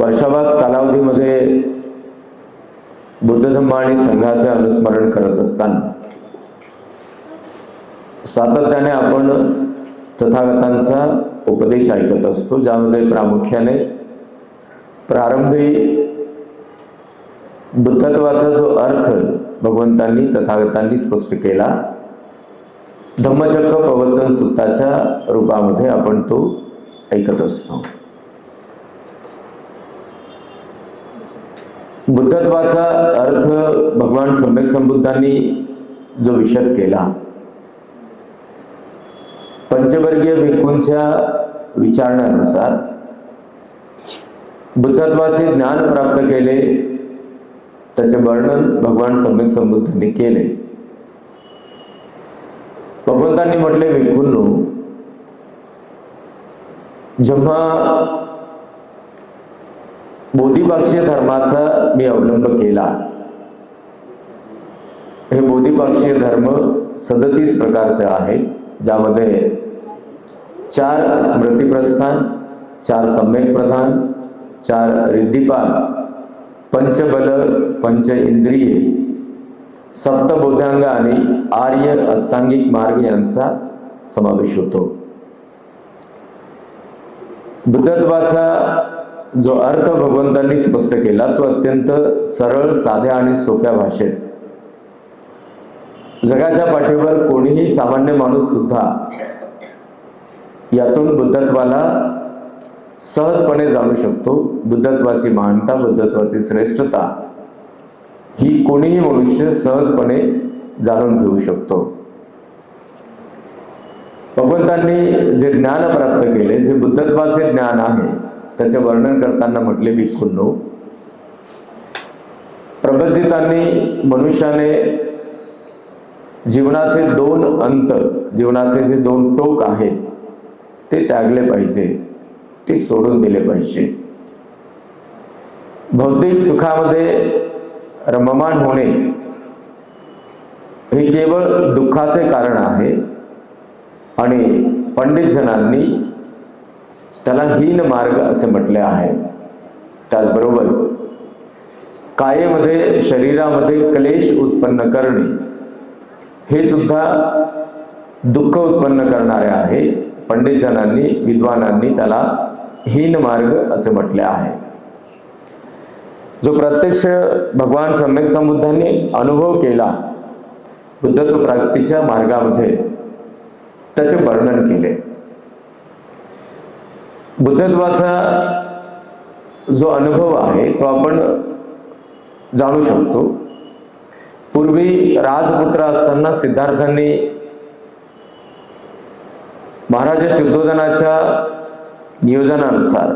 वर्षावास कालावधीमध्ये बुद्ध धम्म आणि संघाचे अनुस्मरण करत असताना सातत्याने आपण तथागतांचा उपदेश ऐकत असतो ज्यामध्ये प्रामुख्याने प्रारंभी बुद्धत्वाचा जो अर्थ भगवंतांनी तथागतांनी स्पष्ट केला धम्मचक्र प्रवर्तन सुत्ताच्या रूपामध्ये आपण तो ऐकत असतो. बुद्धत्वाचा अर्थ भगवान सम्यक संबुद्धांनी जो विशद केला. पंचवर्गीय भिक्खूंच्या विचारण्यानुसार बुद्धत्वाचे ज्ञान प्राप्त केले त्याचे वर्णन भगवान सम्यक संबुद्धांनी केले. भगवंतांनी म्हटले भिक्खूंनो जेव्हा बोधिपाक्षीय धर्माचा मी अवलंब केला. हे बोधिपाक्षीय धर्म सदतीस प्रकारचे आहे ज्यामध्ये चार स्मृतिप्रस्थान चार सम्यक प्रधान चार रिद्धिपाल पंचबल पंच इंद्रिये सप्तबोधांग आणि आर्य अष्टांगिक मार्ग यांचा समावेश होतो. बुद्धत्वाचा जो अर्थ भगवंतांनी स्पष्ट केला तो अत्यंत सरळ साध्या आणि सोप्या भाषेत. जगाच्या पाठीवर कोणीही सामान्य माणूस सुद्धा यातून बुद्धत्वाला सहजपणे जाणू शकतो. बुद्धत्वाची महानता बुद्धत्वाची श्रेष्ठता ही कोणीही मनुष्य सहजपणे जाणून घेऊ शकतो. भगवंतांनी जे ज्ञान प्राप्त केले जे बुद्धत्वाचे ज्ञान आहे त्याचे वर्णन करताना म्हटले भिक्खूंनो प्रबंधितांनी मनुष्याने जीवनाचे दोन अंत जीवनाचे जे दोन टोक आहेत ते त्यागले पाहिजे ते सोडून दिले पाहिजे. भौतिक सुखामध्ये रममाण होणे हे केवळ दुःखाचे कारण आहे आणि पंडित जनांनी त्याला हीन मार्ग असे म्हटले आहे. त्याचबरोबर कायेमध्ये शरीरामध्ये क्लेश उत्पन्न करणे हे सुद्धा दुःख उत्पन्न करणारे आहे. पंडितजनांनी विद्वानांनी त्याला हीन मार्ग असे म्हटले आहे. जो प्रत्यक्ष भगवान सम्यक संबुद्धांनी अनुभव केला बुद्धत्व प्राप्तीच्या मार्गामध्ये त्याचे वर्णन केले. बुद्धत्वाचा जो अनुभव आहे तो आपण जाणू शकतो. पूर्वी राजपुत्र असताना सिद्धार्थांनी महाराजा शुद्धोधनाच्या नियोजनानुसार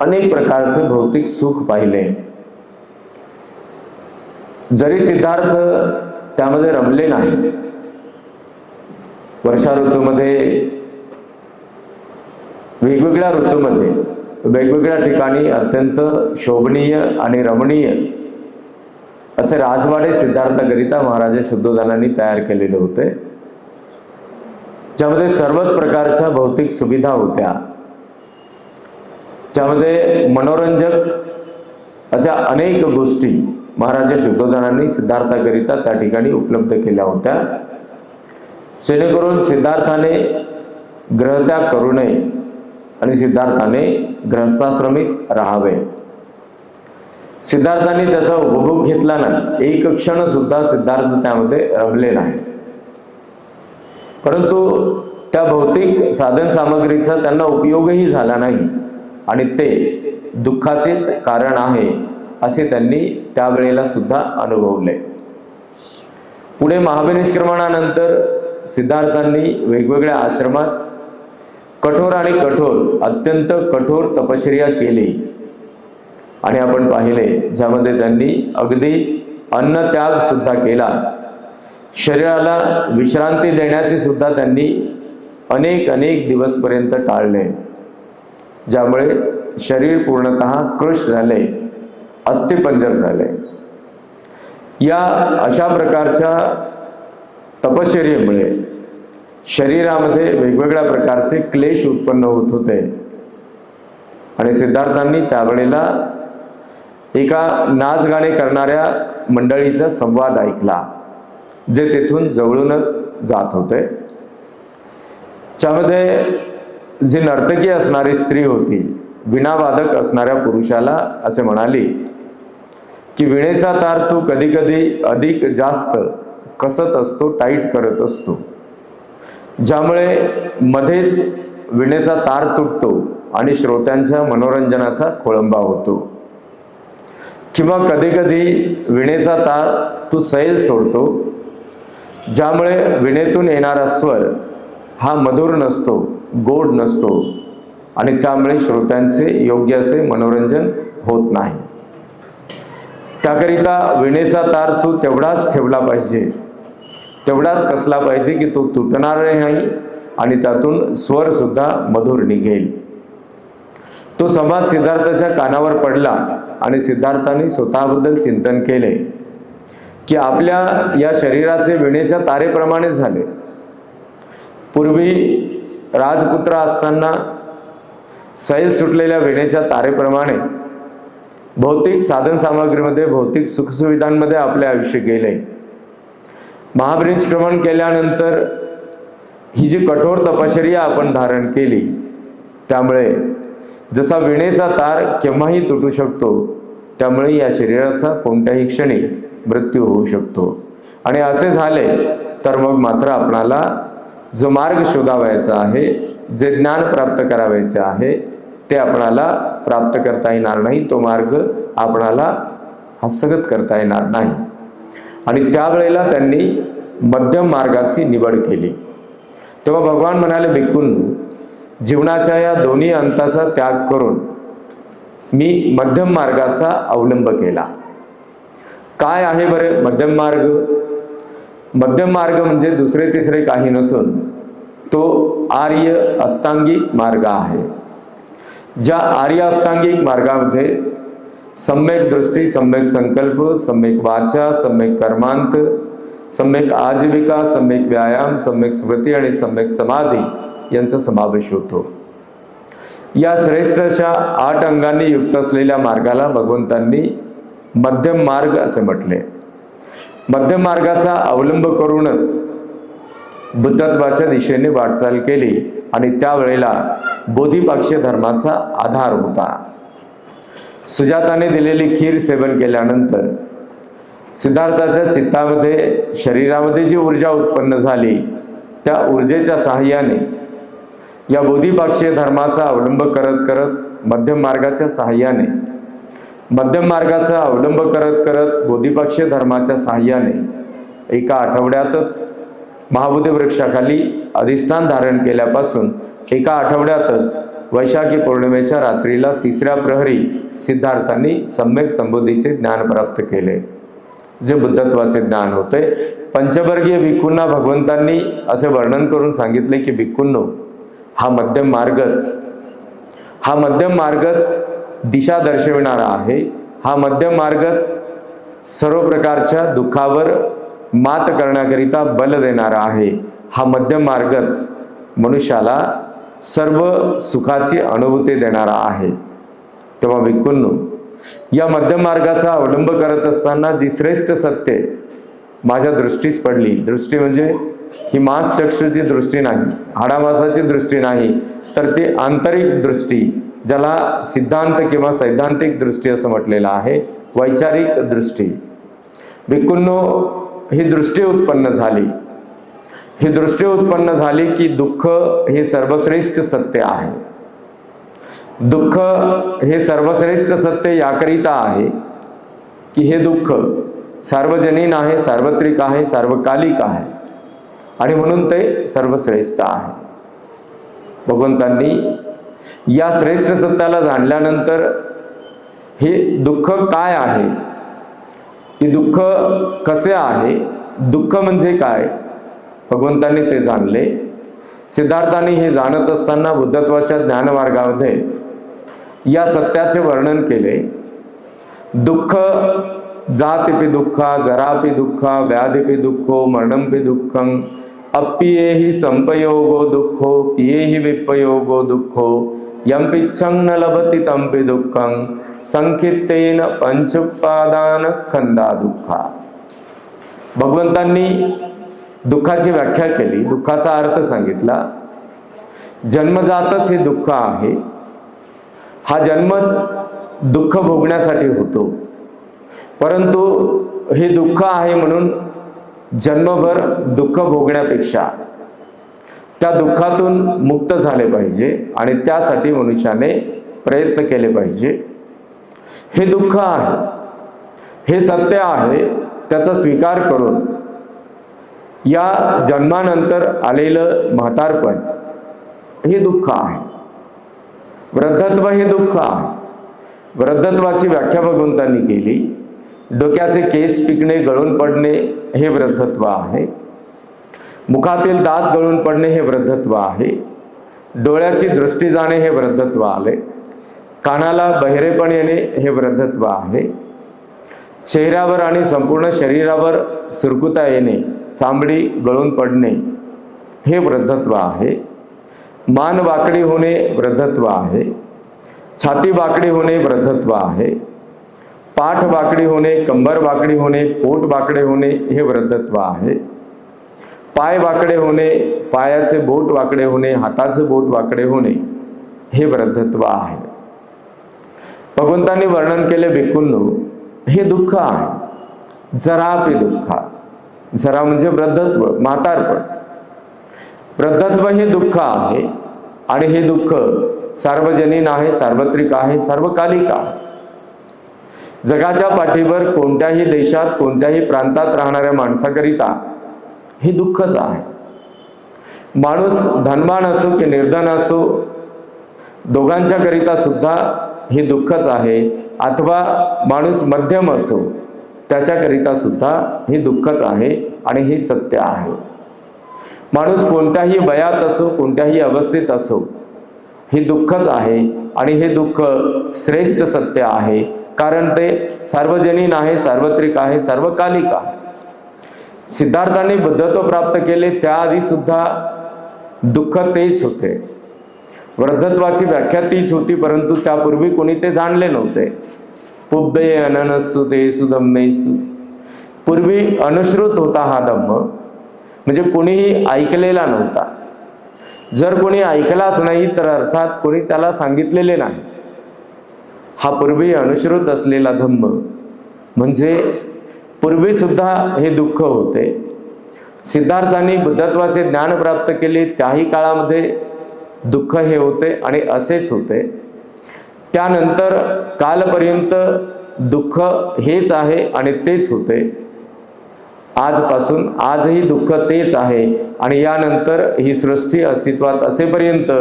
अनेक प्रकारचे भौतिक सुख पाहिले. जरी सिद्धार्थ त्यामध्ये रमले नाही वर्षा ऋतूमध्ये वेगवेगळ्या ऋतूमध्ये वेगवेगळ्या ठिकाणी अत्यंत शोभनीय आणि रमणीय असे राजवाडे सिद्धार्थकरिता महाराजा शुद्धोधनांनी तयार केलेले होते. ज्यामध्ये सर्वच प्रकारच्या भौतिक सुविधा होत्या. ज्यामध्ये मनोरंजक अशा अनेक गोष्टी महाराजा शुद्धोधनांनी सिद्धार्थाकरिता त्या ठिकाणी उपलब्ध केल्या होत्या. जेणेकरून सिद्धार्थाने ग्रहत्याग करू नये आणि सिद्धार्थाने ग्रहस्थाश्रमीच राहावे. सिद्धार्थाने त्याचा उपभोग घेतला नाही. एक क्षण सुद्धा सिद्धार्थ त्यामध्ये रमले नाही. परंतु त्या भौतिक साधन सामग्रीचा त्यांना उपयोगही झाला नाही. आणि ते दुःखाचेच कारण आहे असे त्यांनी त्यावेळेला सुद्धा अनुभवले. पुढे महाविनिष्क्रमणानंतर सिद्धार्थांनी वेगवेगळ्या आश्रमात कठोर आणि कठोर अत्यंत कठोर तपश्चर्या केली. आणि आपण पाहिले ज्यामध्ये त्यांनी अगदी अन्न त्याग सुद्धा केला. शरीराला विश्रांती देण्याचे सुद्धा त्यांनी अनेक अनेक दिवसपर्यंत टाळले. ज्यामुळे शरीर पूर्णतः कृश झाले अस्थिपंजर झाले. या अशा प्रकारच्या तपश्चर्येमुळे शरीरामध्ये वेगवेगळ्या प्रकारचे क्लेश उत्पन्न होत होते. आणि सिद्धार्थांनी त्यावेळेला एका नाच गाणे करणाऱ्या मंडळीचा संवाद ऐकला जे तेथून जवळूनच जात होते. त्यामध्ये जी नर्तकी असणारी स्त्री होती विणावादक असणाऱ्या पुरुषाला असे म्हणाली की विणेचा तार तू कधी कधी अधिक जास्त कसत असतो टाईट करत असतो. ज्यामुळे मध्येच विणेचा तार तुटतो आणि श्रोत्यांच्या मनोरंजनाचा खोळंबा होतो. किंवा कधी कधी विणेचा तार तू सैल सोडतो ज्यामुळे विणेतून येणारा स्वर हा मधुर नसतो गोड नसतो आणि त्यामुळे श्रोत्यांचे योग्य असे मनोरंजन होत नाही. त्याकरिता विणेचा तार तू तेवढाच ठेवला पाहिजे. तेवढाच कसला पाहिजे की तो तुटणार नाही आणि त्यातून स्वर सुद्धा मधुर निघेल. तो संवाद सिद्धार्थाच्या कानावर पडला आणि सिद्धार्थाने स्वतःबद्दल चिंतन केले की आपल्या या शरीराचे विणेच्या तारेप्रमाणे झाले. पूर्वी राजपुत्र असताना सैल सुटलेल्या विणेच्या तारेप्रमाणे भौतिक साधन सामग्रीमध्ये भौतिक सुखसुविधांमध्ये आपले आयुष्य गेले. महापरिश्रमण केल्यानंतर ही जी कठोर तपश्चर्या आपण धारण केली त्यामुळे जसा विणेचा तार केव्हाही तुटू शकतो त्यामुळे या शरीराचा कोणत्याही क्षणी मृत्यू होऊ शकतो. आणि असे झाले तर मग मात्र आपणाला जो मार्ग शोधावायचा आहे जे ज्ञान प्राप्त करावायचे आहे ते आपणाला प्राप्त करता येणार नाही तो मार्ग आपणाला हस्तगत करता येणार नाही. आणि त्यावेळेला त्यांनी मध्यम मार्गाची निवड केली. तेव्हा भगवान म्हणाले भिक्कून जीवनाच्या या दोन्ही अंताचा त्याग करून मी मध्यम मार्गाचा अवलंब केला. काय आहे बरे मध्यम मार्ग? मध्यम मार्ग म्हणजे दुसरे तिसरे काही नसून तो आर्य अष्टांगिक मार्ग आहे. ज्या आर्य अष्टांगिक मार्गामध्ये सम्यक दृष्टी सम्यक संकल्प सम्यक वाचा सम्यक कर्मांत सम्यक आजीविका सम्यक व्यायाम सम्यक स्मृती आणि सम्यक समाधी यांचा समावेश होतो. या श्रेष्ठ अशा आठ अंगांनी युक्त असलेल्या मार्गाला भगवंतांनी मध्यम मार्ग असे म्हटले. मध्यम मार्गाचा अवलंब करूनच बुद्धत्वाच्या दिशेने वाटचाल केली आणि त्यावेळेला बोधिपाक्ष धर्माचा आधार होता. सुजाताने दिलेली खीर सेवन केल्यानंतर सिद्धार्थाच्या चित्तामध्ये शरीरामध्ये जी ऊर्जा उत्पन्न झाली त्या ऊर्जेच्या सहाय्याने या बोधिपाक्षीय धर्माचा अवलंब करत करत मध्यम मार्गाच्या सहाय्याने मध्यम मार्गाचा अवलंब करत करत बोधिपक्षीय धर्माच्या सहाय्याने एका आठवड्यातच महाबोधी वृक्षाखाली अधिष्ठान धारण केल्यापासून एका आठवड्यातच वैशाखी पौर्णिमेच्या रात्रीला तिसऱ्या प्रहरी सिद्धार्थांनी सम्यक संबोधीचे ज्ञान प्राप्त केले. जे बुद्धत्वाचे ज्ञान होते. पंचवर्गीय भिक्खूंना भगवंतांनी असे वर्णन करून सांगितले की भिक्खूंनो हा मध्यम मार्गच हा मध्यम मार्गच दिशा दर्शविणारा आहे. हा मध्यम मार्गच सर्व प्रकारच्या दुःखावर मात करण्याकरिता बल देणारा आहे. हा मध्यम मार्गच मनुष्याला सर्व सुखाची अनुभूती देणारा आहे. तेव्हा भिक्खूंनो या मध्यम मार्गाचा अवलंब करत असताना जी श्रेष्ठ सत्य माझ्या दृष्टीस पडली. दृष्टी म्हणजे ही मास चक्षुची दृष्टी नाही हाडामासाची दृष्टी नाही तर ती आंतरिक दृष्टी ज्याला सिद्धांत किंवा सैद्धांतिक दृष्टी असं म्हटलेलं आहे वैचारिक दृष्टी. भिक्खूंनो ही दृष्टी उत्पन्न झाली. ही दृष्टी उत्पन्न झाली की दुःख हे सर्वश्रेष्ठ सत्य आहे. दुःख हे सर्वश्रेष्ठ सत्य याकरिता आहे की हे दुःख सार्वजनीन आहे सार्वत्रिक आहे सार्वकालिक आहे आणि म्हणून ते सर्वश्रेष्ठ आहे. भगवंतांनी या श्रेष्ठ सत्याला जाणल्यानंतर हे दुःख काय आहे? हे दुःख कसे आहे? दुःख म्हणजे काय? भगवंतांनी ते जाणले. सिद्धार्थाने हे जाणत असताना बुद्धत्वाच्या ज्ञानमार्गामध्ये या सत्याचे वर्णन केले. दुःख जातिपि दुःखा जरापि दुःखा व्याधीपी दुःखो मरणंपि दुःखं अप्पियेहि संपयोगो दुःखो पियेही विपयोगो दुःखो यंपिच्छं न लभती तंपि दुःखं संकितेन पंचपादान खंदा दुःखा। भगवंतांनी दुःखाची व्याख्या केली दुःखाचा अर्थ सांगितला जन्मजातच हे दुःख आहे. हा जन्मच दुःख भोगण्यासाठी होतो. परंतु हे दुःख आहे म्हणून जन्मभर दुःख भोगण्यापेक्षा त्या दुःखातून मुक्त झाले पाहिजे आणि त्यासाठी मनुष्याने प्रयत्न केले पाहिजे. हे दुःख आहे. हे सत्य आहे त्याचा स्वीकार करून या जन्मानंतर आलेलं म्हातारपण हे दुःख आहे. वृद्धत्व हे दुःख आहे. वृद्धत्वाची व्याख्या भगवंतांनी केली. डोक्याचे केस पिकणे गळून पडणे हे वृद्धत्व आहे. मुखातील दात गळून पडणे हे वृद्धत्व आहे. डोळ्याची दृष्टी जाणे हे वृद्धत्व आले. कानाला बहिरेपण येणे हे वृद्धत्व आहे. चेहऱ्यावर आणि संपूर्ण शरीरावर सुरकुता येणे चांबडी गळून पडणे हे वृद्धत्व आहे. मान वाकडी होणे वृद्धत्व आहे. छाती वाकडी होणे वृद्धत्व आहे. पाठ वाकडी होणे कंबर वाकडी होणे पोट वाकडे होणे हे वृद्धत्व आहे. पाय वाकडे होणे पायाचे बोट वाकडे होणे हाताचे बोट वाकडे होणे हे वृद्धत्व आहे. भगवंतांनी वर्णन केले भिक्खूंनो हे दुःख आहे. जरापी दुःख. जरा म्हणजे वृद्धत्व म्हातारपण. वृद्धत्व हे दुःख आहे आणि हे दुःख सार्वजनीन आहे सार्वत्रिक आहे सार्वकालिक आहे. जगाच्या पाठीवर कोणत्याही देशात कोणत्याही प्रांतात राहणाऱ्या माणसाकरिता हे दुःखच आहे. माणूस धनवान असो की निर्धन असो दोघांच्या करिता सुद्धा हे दुःखच आहे. अथवा माणूस मध्यम असो त्याच्याकरिता सुद्धा हे दुःखच आहे आणि हे सत्य आहे. माणूस कोणत्याही वयात असो कोणत्याही अवस्थेत असो हे दुःखच आहे आणि हे दुःख श्रेष्ठ सत्य आहे. कारण ते सार्वजनीन आहे सार्वत्रिक आहे सार्वकालिक आहे. सिद्धार्थांनी बुद्धत्व प्राप्त केले त्याआधी सुद्धा दुःख तेच होते. वृद्धत्वाची व्याख्या तीच होती परंतु त्यापूर्वी कोणी ते जाणले नव्हते. पुब्बे अननसु ते सुदम्मेसु पूर्वी अनुश्रुत होता हा धम्म म्हणजे कोणीही ऐकलेला नव्हता. जर कोणी ऐकलाच नाही तर अर्थात कोणी त्याला सांगितलेले नाही. हा पूर्वी अनुश्रुत असलेला धम्म म्हणजे पूर्वी सुद्धा हे दुःख होते. सिद्धार्थांनी बुद्धत्वाचे ज्ञान प्राप्त केले त्याही काळामध्ये दुःख हे होते आणि असेच होते. त्यानंतर कालपर्यंत दुःख हेच आहे आणि तेच होते. आजपासून आजही दुःख तेच आहे आणि यानंतर ही सृष्टी अस्तित्वात असेपर्यंत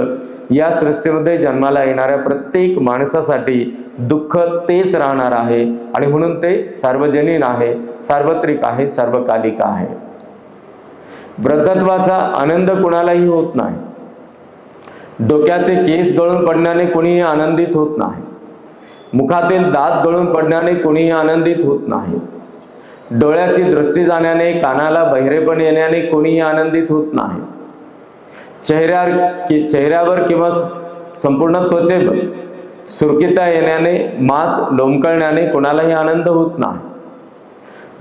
या सृष्टीमध्ये जन्माला येणाऱ्या प्रत्येक माणसासाठी दुःख तेच राहणार आहे आणि म्हणून ते सार्वजनीन आहे सार्वत्रिक आहे सार्वकालिक आहे. वृद्धत्वाचा आनंद कुणालाही होत नाही. डोक्याचे केस गळून पडण्याने कोणीही आनंदित होत नाही. मुखातील दात गळून पडण्याने कोणीही आनंदित होत नाही. डोळ्याची दृष्टी जाण्याने कानाला बहिरेपण येण्याने कोणीही आनंदित होत नाही. चेहऱ्यावर कि चेहऱ्यावर किंवा संपूर्ण त्वचेवर सुरकिता येण्याने मांस लोंबकळण्याने कोणालाही आनंद होत नाही.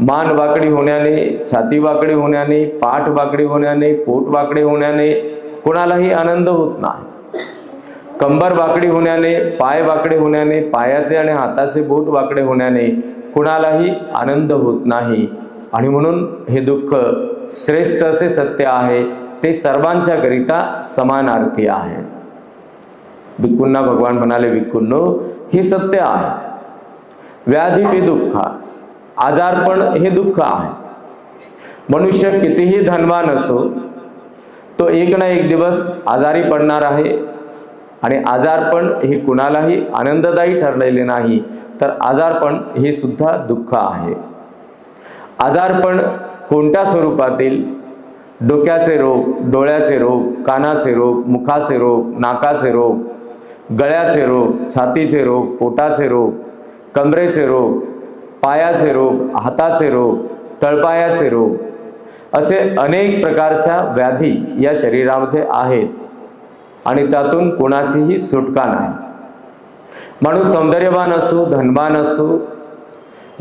मान वाकडी होण्याने छाती वाकडी होण्याने पाठ वाकडी होण्याने पोट वाकडे होण्याने कोणालाही आनंद होत नाही. कंबर वाकडी होण्याने पाय वाकडे होण्याने पायाचे आणि हाताचे बोट वाकडे होण्याने कुणालाही आनंद होत नाही. आणि म्हणून हे दुःख श्रेष्ठ असे सत्य आहे ते सर्वांच्या करिता समानार्थी आहे. भिक्कूंना भगवान म्हणाले भिक्कूंनो हे सत्य आहे. व्याधी हे दुःख आजारपण हे दुःख आहे. मनुष्य कितीही धनवान असो तो एक ना एक दिवस आजारी पडणार आहे आणि आजारपण हे कुणालाही आनंददायी ठरलेले नाही तर आजारपण हे सुद्धा दुःख आहे. आजारपण कोणत्या स्वरूपातील? डोक्याचे रोग डोळ्याचे रोग कानाचे रोग मुखाचे रोग नाकाचे रोग गळ्याचे रोग छातीचे रोग पोटाचे रोग कमरेचे रोग पायाचे रोग हाताचे रोग तळपायाचे रोग असे अनेक प्रकारच्या व्याधी या शरीरामध्ये आहेत. आणि त्यातून कोणाचीही सुटका नाही. माणूस सौंदर्यवान असो धनवान असो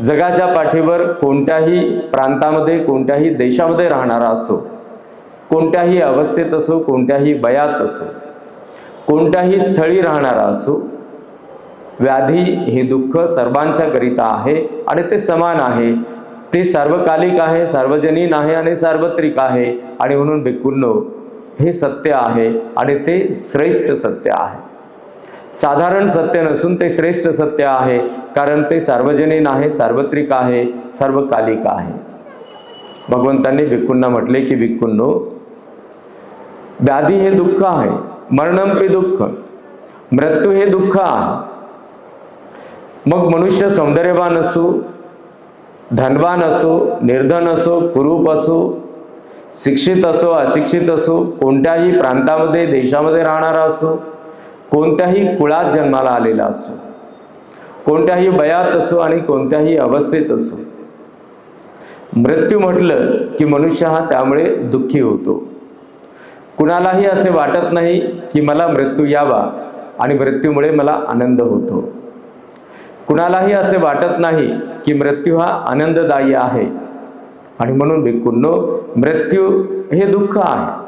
जगाच्या पाठीवर कोणत्याही प्रांतामध्ये कोणत्याही देशामध्ये राहणारा असो कोणत्याही अवस्थेत असो कोणत्याही वयात असो कोणत्याही स्थळी राहणारा असो व्याधी हे दुःख सर्वांच्या करिता आहे आणि ते समान आहे. ते सार्वकालिक आहे सार्वजनीन आहे आणि सार्वत्रिक आहे आणि म्हणून भिक्खूंनो हे सत्य आहे आणि ते श्रेष्ठ सत्य आहे. साधारण सत्य नसून ते श्रेष्ठ सत्य आहे कारण ते सार्वजनिक आहे सार्वत्रिक आहे सर्वकालिक आहे. भगवंतांनी भिक्खूंना म्हटले की भिक्खूंनो व्याधी हे दुःख आहे मरणम हे दुःख मृत्यू हे दुःख आहे. मग मनुष्य सौंदर्यवान असो धनवान असो निर्धन असो कुरूप असो शिक्षित असो अशिक्षित असो कोणत्याही प्रांतामध्ये देशामध्ये राहणारा असो कोणत्याही कुळात जन्माला आलेला असो कोणत्याही वयात असो आणि कोणत्याही अवस्थेत असो. मृत्यू म्हटलं की मनुष्य हा त्यामुळे दुःखी होतो. कुणालाही असे वाटत नाही की मला मृत्यू यावा आणि मृत्यूमुळे मला आनंद होतो. कुणालाही असे वाटत नाही की मृत्यू हा आनंददायी आहे. आणि म्हणून भिक्खूंनो मृत्यू हे दुःख आहे.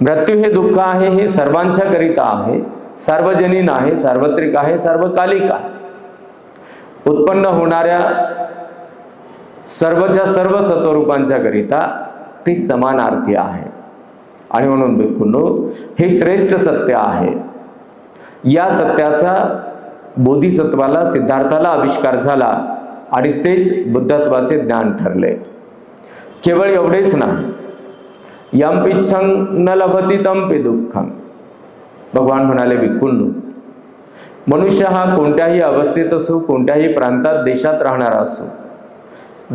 मृत्यू हे दुःख आहे हे सर्वांच्या करिता आहे. सार्वजनीन आहे सार्वत्रिक आहे सार्वकालिक आहे. उत्पन्न होणाऱ्या सर्वच्या सर्व सत्वरूपांच्या करिता ती समानार्थी आहे. आणि म्हणून भिक्खूंनो हे श्रेष्ठ सत्य आहे. या सत्याचा बोधिसत्वाला सिद्धार्थाला आविष्कार झाला. आणि तेच बुद्धत्वाचे ज्ञान ठरले. केवळ एवढेच नाही. यम पिच्छंग न लभती तंपी दुःखं भगवान म्हणाले विकुंडू मनुष्य हा कोणत्याही अवस्थेत असो कोणत्याही प्रांतात देशात राहणारा असो.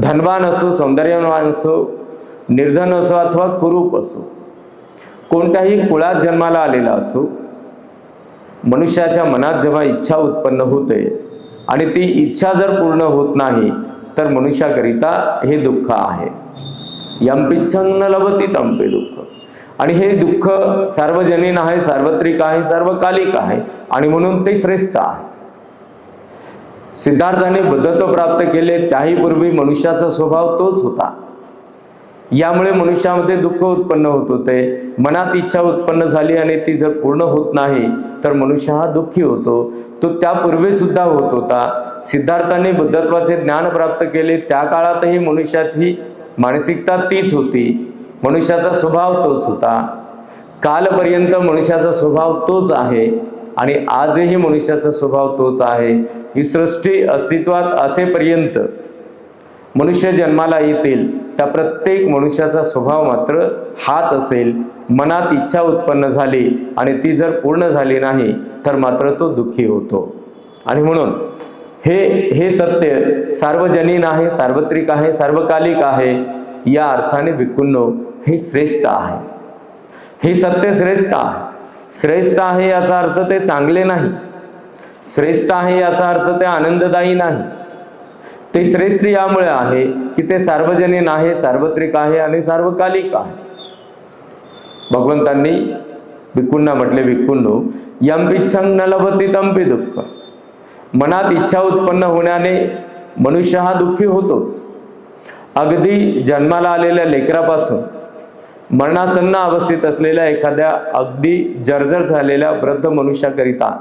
धनवान असो सौंदर्यवान असो निर्धन असो अथवा कुरूप असो. कोणत्याही कुळात जन्माला आलेला असो. मनुष्याच्या मनात जेव्हा इच्छा उत्पन्न होते आणि ती इच्छा जर पूर्ण होत नाही तर मनुष्याकरिता हे दुःख आहे. यमपिच्छंग न लभती तंपे दुःख. आणि हे दुःख सार्वजनीन आहे सार्वत्रिक आहे सार्वकालिक आहे आणि म्हणून ते श्रेष्ठ आहे. सिद्धार्थाने बुद्धत्व प्राप्त केले त्याही पूर्वी मनुष्याचा स्वभाव तोच होता. यामुळे मनुष्यामध्ये दुःख उत्पन्न होत होते. मनात इच्छा उत्पन्न झाली आणि ती जर पूर्ण होत नाही तर मनुष्य हा दुःखी होतो. तो त्यापूर्वी सुद्धा होत होता. सिद्धार्थाने बुद्धत्वाचे ज्ञान प्राप्त केले. त्या काळातही मनुष्याची मानसिकता तीच होती. मनुष्याचा स्वभाव तोच होता. कालपर्यंत मनुष्याचा स्वभाव तोच आहे आणि आजही मनुष्याचा स्वभाव तोच आहे. ही सृष्टी अस्तित्वात असेपर्यंत मनुष्य जन्माला येतील. त्या प्रत्येक मनुष्याचा स्वभाव मात्र हाच असेल. मनात इच्छा उत्पन्न झाली आणि ती जर पूर्ण झाली नाही तर मात्र तो दुःखी होतो. आणि म्हणून हे हे सत्य सार्वजनीन आहे सार्वत्रिक आहे सार्वकालिक आहे या अर्थाने भिक्खूंनो हे श्रेष्ठ आहे. हे सत्य श्रेष्ठ आहे. श्रेष्ठ आहे याचा अर्थ ते चांगले नाही. श्रेष्ठ आहे याचा अर्थ ते आनंददायी नाही. ते श्रेष्ठ यामुळे आहे की ते सार्वजनिक आहे सार्वत्रिक आहे आणि सार्वकालिक आहे. भगवंतांनी भिक्खूंना म्हटले भिक्खूंनो यम इच्छंग न लभती तंपी दुःख. मनात इच्छा उत्पन्न होण्याने मनुष्य हा दुःखी होतोच. अगदी जन्माला आलेल्या लेकरापासून मरणासन्न अवस्थेत असलेल्या एखाद्या अगदी जर्जर झालेल्या वृद्ध मनुष्याकरिता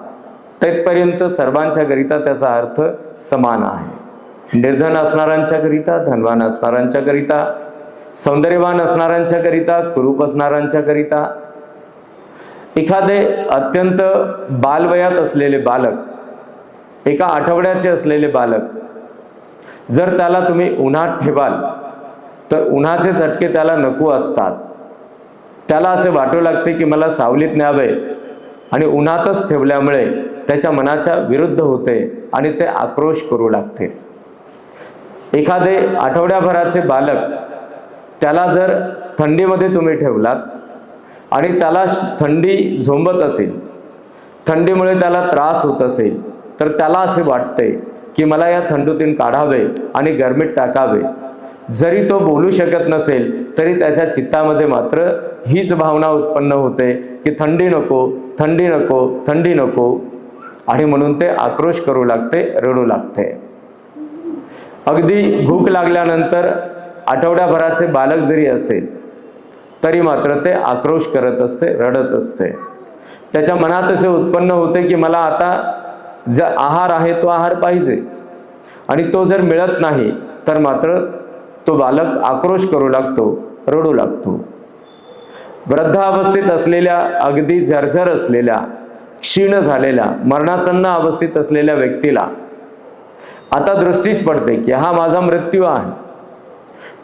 तेथपर्यंत सर्वांच्या करिता त्याचा अर्थ समान आहे. निर्धन असणाऱ्यांच्या करिता धनवान असणाऱ्यांच्या करिता सौंदर्यवान असणाऱ्यांच्या करिता कुरूप असणाऱ्यांच्या करिता एखादे अत्यंत बालवयात असलेले बालक एका आठवड्याचे असलेले बालक जर त्याला तुम्ही उन्हात ठेवाल तर उन्हाचे झटके त्याला नको असतात. त्याला असे वाटू लागते की मला सावलीत न्यावे आणि उन्हातच ठेवल्यामुळे त्याच्या मनाच्या विरुद्ध होते आणि ते आक्रोश करू लागते. एखादे आठवड्याभराचे बालक त्याला जर थंडीमध्ये तुम्ही ठेवलात आणि त्याला थंडी झोंबत असेल थंडीमुळे त्याला त्रास होत असेल तर त्याला असे वाटते की मला या थंडीतून काढावे आणि गरमीत टाकावे. जरी तो बोलू शकत नसेल तरी त्याच्या चित्तामध्ये मात्र हीच भावना उत्पन्न होते की थंडी नको थंडी नको थंडी नको. आणि म्हणून ते आक्रोश करू लागते रडू लागते. अगदी भूक लागल्यानंतर आठवड्याभराचे बालक जरी असेल तरी मात्र ते आक्रोश करत असते रडत असते. त्याच्या मनात असे उत्पन्न होते की मला आता जे आहार आहे तो आहार पाहिजे. आणि तो जर मिळत नाही तर मात्र तो बालक आक्रोश करू लागतो रडू लागतो. वृद्धावस्थेत असलेल्या अगदी झरझर असलेल्या क्षीण झालेल्या मरणासन्न अवस्थेत असलेल्या व्यक्तीला आता दृष्टीच पडते की हा माझा मृत्यू आहे.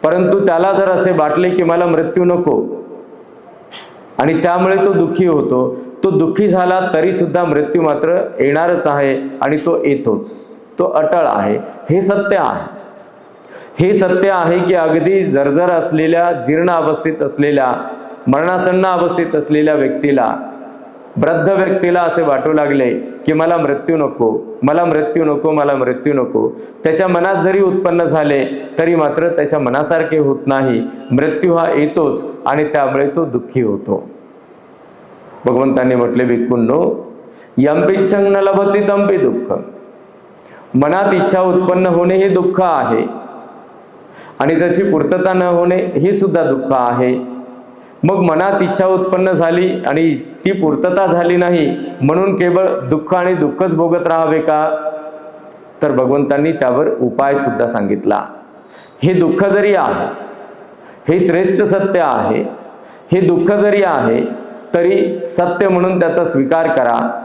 परंतु त्याला जर असे वाटले की मला मृत्यू नको आणि त्यामुळे तो दुःखी होतो तो दुःखी झाला तरी सुद्धा मृत्यू मात्र येणारच आहे आणि तो येतोच. तो अटळ आहे. हे सत्य आहे. हे सत्य आहे की अगदी जर्जर असलेल्या जीर्ण अवस्थेत असलेल्या मरणासन्न अवस्थेत असलेल्या व्यक्तीला वृद्ध व्यक्तीला असे वाटू लागले की मला मृत्यू नको मला मृत्यू नको मला मृत्यू नको. त्याच्या मनात जरी उत्पन्न झाले तरी मात्र त्याच्या मनासारखे होत नाही. मृत्यू हा येतोच आणि त्यामुळे तो दुःखी होतो. भगवंतांनी म्हटले भिक्कूंनो यंपिच्छंग न लभती तंपी दुःख. मनात इच्छा उत्पन्न होणे हे दुःख आहे आणि त्याची पूर्तता न होणे हे सुद्धा दुःख आहे. मग मनात इच्छा उत्पन्न झाली आणि ती पूर्तता झाली नाही म्हणून केवळ दुःख आणि दुःखच भोगत राहावे का? तर भगवंतांनी त्यावर उपाय सुद्धा सांगितला. हे दुःख जरी आहे हे श्रेष्ठ सत्य आहे हे दुःख जरी आहे तरी सत्य म्हणून त्याचा स्वीकार करा.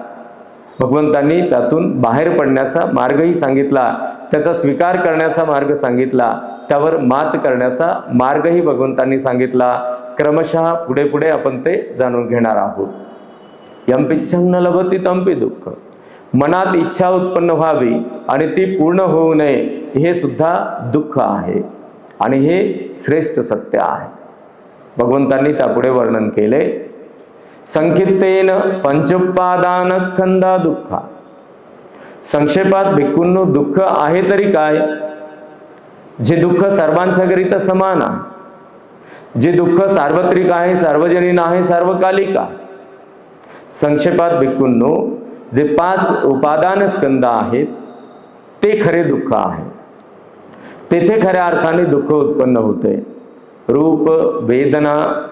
भगवंतांनी त्यातून बाहेर पडण्याचा मार्गही सांगितला. त्याचा स्वीकार करण्याचा मार्ग सांगितला. त्यावर मात करण्याचा मार्गही भगवंतांनी सांगितला. क्रमशः पुढे पुढे आपण ते जाणून घेणार आहोत. यंपिच्छं न लभती तंपी दुःख. मनात इच्छा उत्पन्न व्हावी आणि ती पूर्ण होऊ नये हे सुद्धा दुःख आहे आणि हे श्रेष्ठ सत्य आहे. भगवंतांनी त्यापुढे वर्णन केले. संकितेन पंचोपादान खंदा दुःखा. संक्षेपात भिक्कूंनो दुःख आहे तरी काय? जे दुःख सर्वांच्याकरिता समान आहे. जे दुःख सार्वत्रिक आहे सार्वजनिक आहे सार्वकालिक आहे. संक्षेपात भिक्कूंनो जे पाच उपादान स्कंद आहेत ते खरे दुःख आहे. तेथे खऱ्या अर्थाने दुःख उत्पन्न होते. रूप वेदना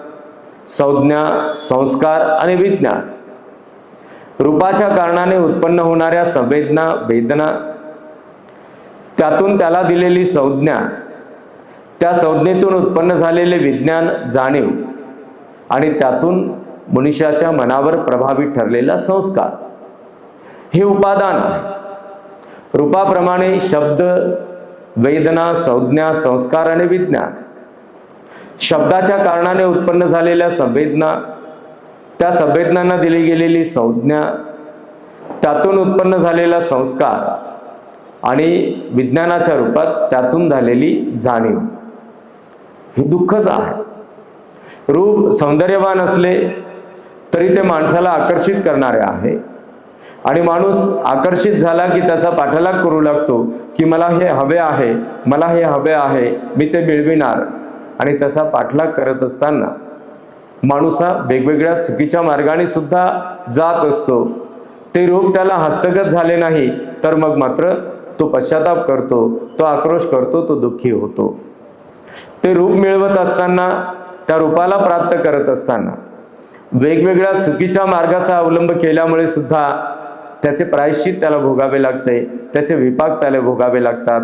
संज्ञा संस्कार आणि विज्ञान. रूपाच्या कारणाने उत्पन्न होणाऱ्या संवेदना वेदना त्यातून त्याला दिलेली संज्ञा त्या संज्ञेतून उत्पन्न झालेले विज्ञान जाणीव आणि त्यातून मनुष्याच्या मनावर प्रभावी ठरलेला संस्कार. हे उपादान आहे. रूपाप्रमाणे शब्द वेदना संज्ञा संस्कार आणि विज्ञान शब्दाच्या कारणाने उत्पन्न झालेल्या संवेदना त्या संवेदनांना दिली गेलेली संज्ञा त्यातून उत्पन्न झालेला संस्कार आणि विज्ञानाच्या रूपात त्यातून झालेली जाणीव. हे दुःखच आहे. रूप सौंदर्यवान असले तरी ते माणसाला आकर्षित करणारे आहे. आणि माणूस आकर्षित झाला की त्याचा पाठलाग करू लागतो की मला हे हवे आहे मला हे हवे आहे मी ते मिळविणार. आणि त्याचा पाठलाग करत असताना माणूस हा वेगवेगळ्या चुकीच्या मार्गाने सुद्धा जात असतो. ते रूप त्याला हस्तगत झाले नाही तर मग मात्र तो पश्चाताप करतो तो आक्रोश करतो तो दुःखी होतो. ते रूप मिळवत असताना त्या रूपाला प्राप्त करत असताना वेगवेगळ्या चुकीच्या मार्गाचा अवलंब केल्यामुळे सुद्धा त्याचे प्रायश्चित त्याला भोगावे लागते त्याचे विपाक त्याला भोगावे लागतात.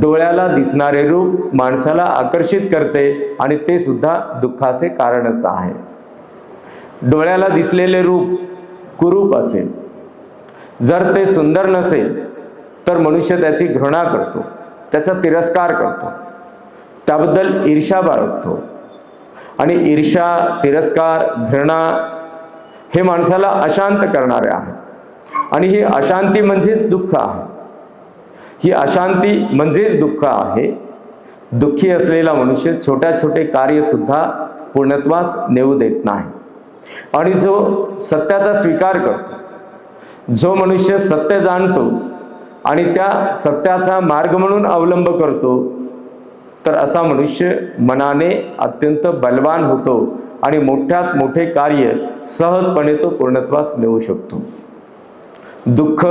डोळ्याला दिसणारे रूप माणसाला आकर्षित करते आणि ते सुद्धा दुःखाचे कारणच आहे. डोळ्याला दिसलेले रूप कुरूप असेल. जर ते सुंदर नसेल तर मनुष्य त्याची घृणा करतो त्याचा तिरस्कार करतो. त्याबद्दल ईर्षा बाळगतो. आणि ईर्षा तिरस्कार घृणा हे माणसाला अशांत करणारे आहे आणि ही अशांती म्हणजेच दुःख आहे. ही अशांती म्हणजेच दुःख आहे. दुःखी असलेला मनुष्य छोट्या छोटे कार्य सुद्धा पूर्णत्वास नेऊ देत नाही. आणि जो सत्याचा स्वीकार करतो जो मनुष्य सत्य जाणतो आणि त्या सत्याचा मार्ग म्हणून अवलंब करतो तर असा मनुष्य मनाने अत्यंत बलवान होतो आणि मोठ्यात मोठे कार्य सहजपणे तो पूर्णत्वास नेऊ शकतो. दुःख